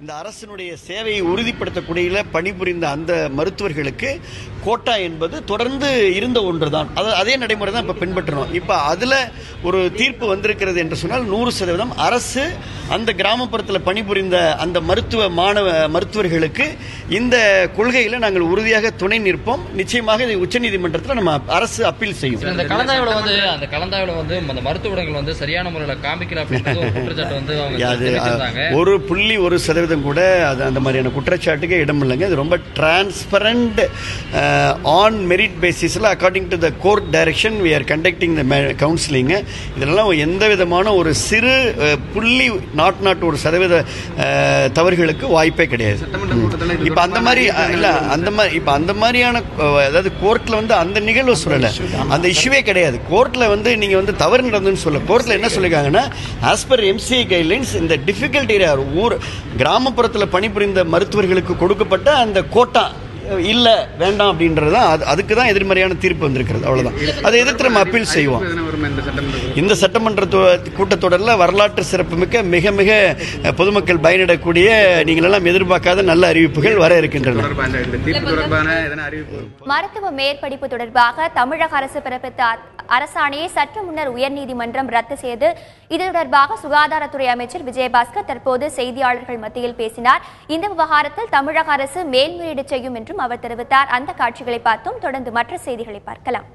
இந்த அரசினுடைய சேவையை உறுதிப்படுத்தக்கூடிய பணிபுரிந்த அந்த மருத்துவர்களுக்கு கோட்டா என்பது தொடர்ந்து இருந்த ஒன்றுதான். அது அதே நடைமுறை தான் இப்போ பின்பற்றணும். இப்போ அதில் ஒரு தீர்ப்பு வந்திருக்கிறது என்று சொன்னால் நூறு சதவீதம் அரசு அந்த கிராமப்புறத்தில் பணிபுரிந்த அந்த மருத்துவ மாணவ மருத்துவர்களுக்கு இந்த கொள்கையில் நாங்கள் உறுதியாக துணை நிற்போம். நிச்சயமாக இதை உச்சநீதிமன்றத்தில் நம்ம அரசு அப்பீல் செய்யும். அந்த கலந்தாய்வுல வந்து அந்த கலந்தாய்வுல வந்து அந்த மருத்துவ இடங்கள் வந்து சரியான முறையில காமிக்கல அப்படின்றது குற்றச்சாட்டு வந்து ஒரு புள்ளி ஒரு சதவீதம் கூட அது அந்த மாதிரியான குற்றச்சாட்டுக்கே இடம் இல்லைங்க. இது ரொம்ப டிரான்ஸ்பரண்ட் ஆன் மெரிட் பேசிஸில் according to the court direction we are conducting the counselling இதெல்லாம் எந்த விதமான ஒரு சிறு அஹ், புள்ளி நாட் நாட் ஒரு சதவீத அஹ், தவறுகளுக்கு வாய்ப்பே கிடையாது. இப்போ அந்த மாதிரி இல்ல அந்த மாதிரி இப்போ அந்த மாதிரியான அஹ், அதாவது கோர்ட்ல வந்து அந்த நிகழ்வு சொல்லல. அந்த இஷ்யூவே கிடையாது. கோர்ட்ல வந்து நீங்க வந்து தவறு நடந்துன்னு சொல்ல கோர்ட்ல என்ன சொல்லிருக்காங்கன்னா ஆஸ் பர் எம்சிஐ கைட்லைன்ஸ் இந்த டிஃபிகல்ட் ஏரியா ஊர் கிராமப்புறத்தில் பணிபுரிந்த மருத்துவர்களுக்கு கொடுக்கப்பட்ட அந்த கோட்டா. இல்லை வேண்டாம் அப்படின்றது தான். அது அதுக்கு தான் எதிர்மறையான தீர்ப்பு வந்திருக்கிறது. அவ்வளோதான் அதை எதிர்த்து நம்ம அப்பீல் செய்வோம். இந்த சட்டமன்ற கூட்டத்தொடரில் வரலாற்று சிறப்புமிக்க மிக மிக பொதுமக்கள் பயனிடக்கூடிய நீங்கள் எல்லாம் எதிர்பார்க்காத நல்ல அறிவிப்புகள் வர இருக்கின்றன. மருத்துவ மேற்படிப்பு தொடர்பாக தமிழக அரசு பிறப்பித்த அரசாணையை சற்று முன்னர் உயர்நீதிமன்றம் ரத்து செய்து இது தொடர்பாக சுகாதாரத்துறை அமைச்சர் விஜயபாஸ்கர் தற்போது செய்தியாளர்கள் மத்தியில் பேசினார். இந்த விவகாரத்தில் தமிழக அரசு மேல்முறையீடு செய்யும் என்று என்றும் அவர் தெரிவித்தார். அந்த காட்சிகளை பார்த்தோம் தொடர்ந்து மற்ற செய்திகளை பார்க்கலாம்.